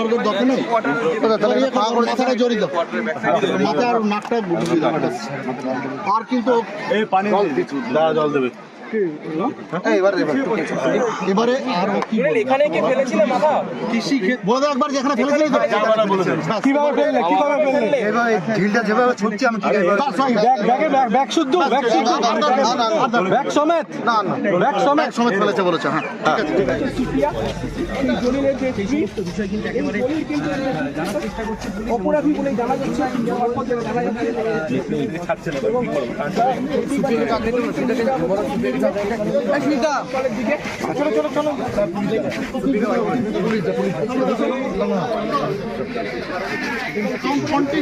ফার্কের দরকার নেই। তাহলে ইয়ে পা করে মাথাটা মাথা আর নাকটা ঢুকিয়ে দাও। আর কিন্তু এই পানি দাঁড়া জল দেবে। এবারে আর কি এখানে কি ফেলেছিলে মাথা কৃষি ক্ষেত- বলে একবার যেখানে ফেলেছিলে কীভাবে ফেললে কীভাবে ফেললে? ঢিলটা যেভাবে ছুটছে আমি ঠিক আছে। ব্যাগে ব্যাগ ব্যাগ শুদ্ধ ব্যাগ শুদ্ধ। ব্যাগ সমেত। না না। ব্যাগ সমেত। এক ফেলেছে বলেছে হ্যাঁ। ঠিক আছে অপরাধী বলে জানা যাচ্ছে। যাওয়ার জানা যাচ্ছে এই চলো চলো চলো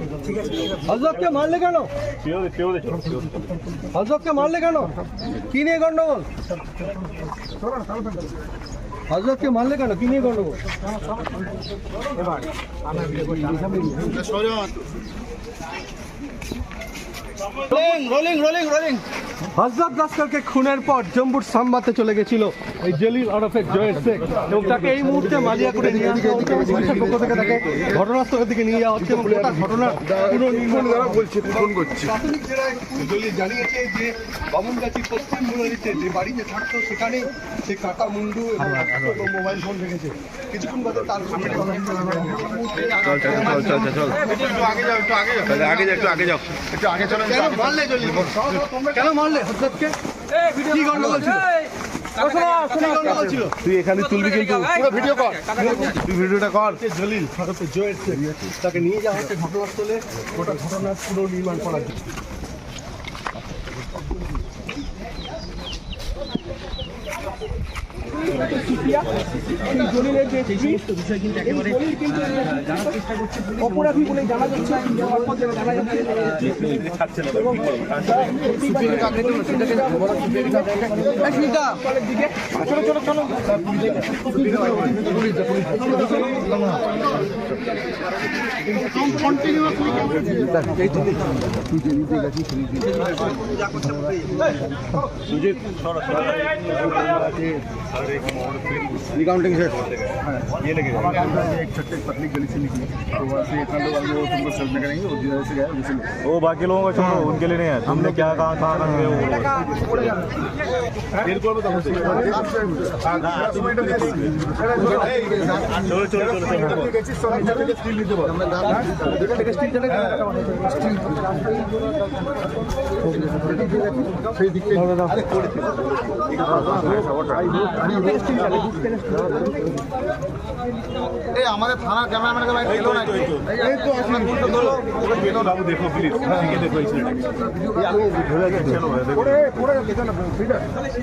হজরতকে মারলে কেন? হজরতকে মারলে কেন? কি নিয়ে গন্ডগোল? হজরতকে মারলে কেন? কি নিয়ে গন্ডগোল? রোলিং রোলিং রোলিং হজরত লস্করকে খুনের পর জম্বুর সাম্বাতে চলে গেছিল এই জলিল ওরফে জয়ের শেখ এবং তাকে এই মুহূর্তে মালিয়া করে নিয়ে আসা হচ্ছে পুলিশের পক্ষ থেকে তাকে ঘটনাস্থলের দিকে নিয়ে যাওয়া হচ্ছে এবং গোটা ঘটনার দ্বারা বলছে ফোন করছি। প্রাথমিক জেলায় জানিয়েছে যে বামুনগাছি পশ্চিম যে বাড়িতে থাকতো সেখানে সে কাটা মুন্ডু এবং মোবাইল ফোন রেখেছে। কিছুক্ষণ বাদে তার চল চল চল চল আগে যাও একটু আগে যাও। একটু আগে চলেন কেন মারলে? ছিল কি গন্ডগোল ছিল? তুই এখানে তুলবি কিন্তু। পুরো ভিডিও কর। তুই ভিডিওটা কর। জলিল ভারতের জয়ের তাকে নিয়ে যাওয়া হচ্ছে ঘটনাস্থলে। গোটা ঘটনার পুরো নির্মাণ করার জন্য। দলিলের যে সমস্ত বিষয় কিন্তু একেবারে অপরাধী বলে জানা যাচ্ছে জানা যাচ্ছে এবং দিকে চলো চলো চলো। रिकाउंटिंग से ये लेके एक छोटे पतली गली से निकली। तो वहाँ से इतना लोग आगे वो तुमको में करेंगे और जिधर से गए वो बाकी लोगों का छोड़ो उनके लिए नहीं है हमने क्या कहा कहाँ कहाँ সেই এই আমাদের থানার ক্যামেরাম্যান এই দেখো প্লিজ দেখো ঠিক আছে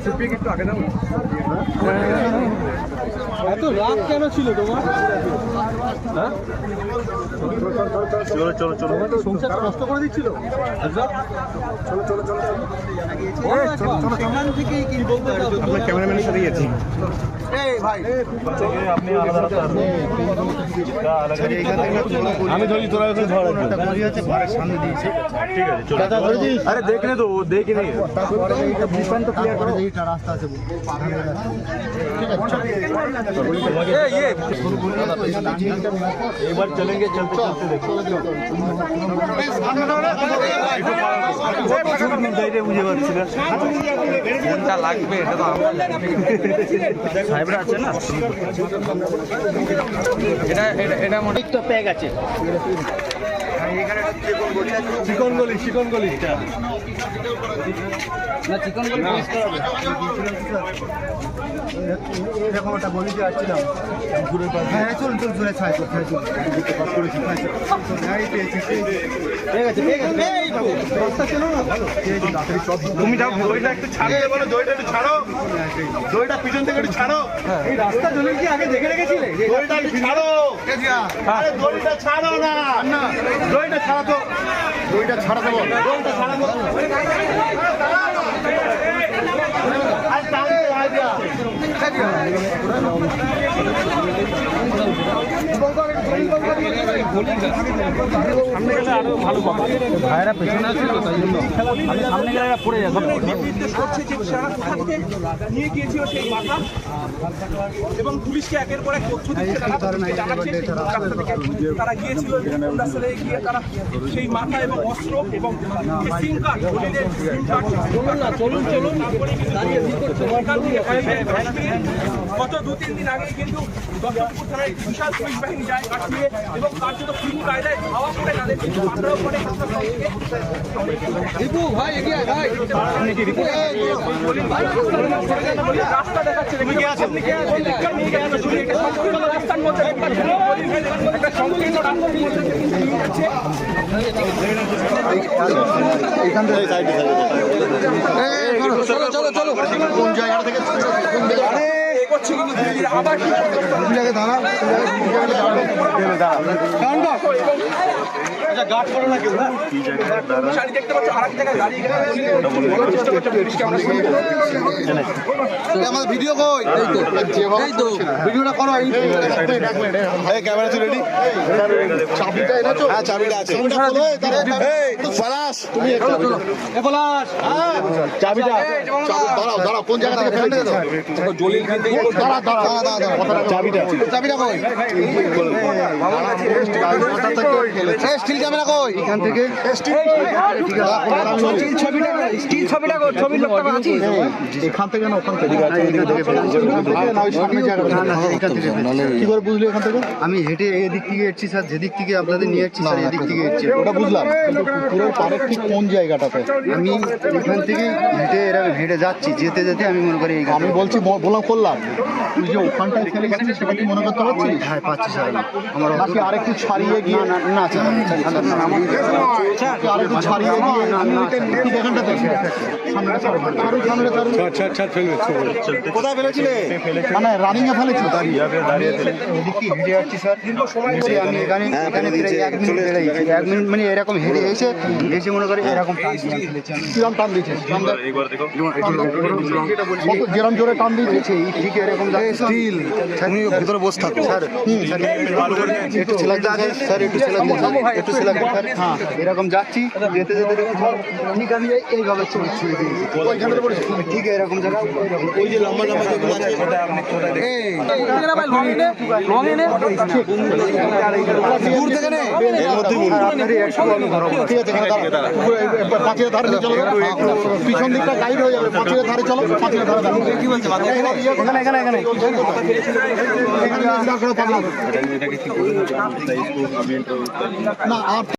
এত রাগ কেন ছিল তোমার? চলো চলো চলো। সংসার নষ্ট করে দিচ্ছিল? সাথেই আছি এই ভাই আপনি আলাদা রাস্তা আসুন। তা আলাদা এবার চলেঙ্গে চলতে চলতে দেখো। লাগবে এটা তো আমরা এটা এটা এটা মনে তো প্যাক আছে চিকন গলি চিকন গলি এরকম একটা গলিতে আসছিলাম। হ্যাঁ চলুন চলুন চলে ছায় চল ছায় চল পাস করেছি ছায় চল। হ্যাঁ রাস্তা ছিল না। ভালো। তুমি যাও দইটা একটু ছাড়তে বলো দইটা একটু ছাড়ো। দইটা পিছন থেকে একটু ছাড়ো। এই রাস্তা জলিল কি আগে দেখে রেখেছিলে? দইটা ছাড়ো। দইটা ছাড়ো না। দইটা ছাড়া তো দইটা ছাড়া দেবো দইটা ছাড়া তো আজ টানতে আইডিয়া নির্দেশ করছে যে সারা কোথা থেকে নিয়ে গিয়েছিল সেই মাথা। এবং পুলিশকে একের পর এক তথ্য দিচ্ছে তারা জানাচ্ছে গিয়েছিল গিয়ে তারা সেই মাথা এবং অস্ত্র এবং সিম কার্ড সিম কার্ড চলুন চলুন গত দু তিন দিন আগে কিন্তু দশরথপুর থানায় বিশাল পুলিশ বাহিনী যায় কাশ্মীরে এবং কার্যত পুরো কায়দায় ধাওয়া করে তাদের কিন্তু পাকড়াও করে হাসপাতাল থেকে রাস্তা দেখাচ্ছে তুমি কি আছো আপনি কি আছেন নিয়ে গেছে শুনে এটা সংকীর্ণ রাস্তার মধ্যে একটা সংকীর্ণ রাস্তার মধ্যে এখান থেকে চলো চলো চলো কোন জায়গা থেকে কোন জায়গা এগোচ্ছে কিন্তু ধীরে ধীরে আবার আমাদের ভিডিও কই? এই তো ভিডিওটা করো এই এই ক্যামেরা তো রেডি চাবিটা এনেছো? হ্যাঁ চাবিটা আছে। চাবিটা পলাশ। তুমি এ পলাশ। চাবিটা দাঁড়াও দাঁড়াও কোন জায়গা থেকে ফেলে দিয়েছ জলিল দাঁড়া দাঁড়া দাঁড়া চাবিটা চাবিটা কই? স্টিল ক্যামেরা কই এখান থেকে এখান থেকে না ওখান থেকে কি করে বুঝলি এখান থেকে আমি হেঁটে এদিক থেকে এসেছি স্যার যেদিক থেকে আপনাদের নিয়ে এসেছি স্যার এদিক থেকে এসেছি ওটা বুঝলাম কিন্তু পুকুরের পাড়ের ঠিক কোন জায়গাটাতে আমি এখান থেকে হেঁটে এরকম হেঁটে যাচ্ছি যেতে যেতে আমি মনে করি আমি বলছি বললাম করলাম তুই যে ওখানটায় ফেলে গেছিস সেটা কি মনে করতে পারছিস হ্যাঁ পাচ্ছি স্যার আমার নাকি আরেকটু ছাড়িয়ে গিয়ে না না স্যার স্যার, না, আমার নাকি আরেকটু ছাড়িয়ে গিয়ে ঠিক এখানটাতে সামনে ছাড়ো, ছাড়ো, সামনে ছাড়ো। কোথায় ফেলেছিলে মানে রানিং এ ফেলেছিল দাঁড়িয়ে এদিক হেঁটে যাচ্ছি স্যার আমি এখানে এখানে এক মিনিট এক মিনিট মানে এরকম হেঁটে এসে এসে মনে করি এরকম। কিরম টান জোরে টান দিয়েছিস ঠিক এরকম স্টিল ভিতরে বসে থাকো স্যার স্যার, একটু সেলাক দিন স্যার স্যার একটু সেলাক দিন একটু সেলাক দিন স্যার হ্যাঁ। এরকম যাচ্ছি যেতে যেতে দেখি ঠিক আমি এইভাবে ছুঁড়ে দিয়েছি ঠিক এরকম জায়গা ওই যে লম্বা লম্বা যেগুলো আছে। দূর থেকে নে। আপনারই একটু আমি ধরো। ঠিক আছে এখানে দাঁড়া পুরো এই- এই পাঁচিলের ধারে নিয়ে চলো পিছন দিকটা গাইড হয়ে যাবে। পাঁচিলের ধারে চলো পাঁচিলের ধারে দাঁড়াও। এখানে এখানে। এখানে এখানে। দাঁড় করো,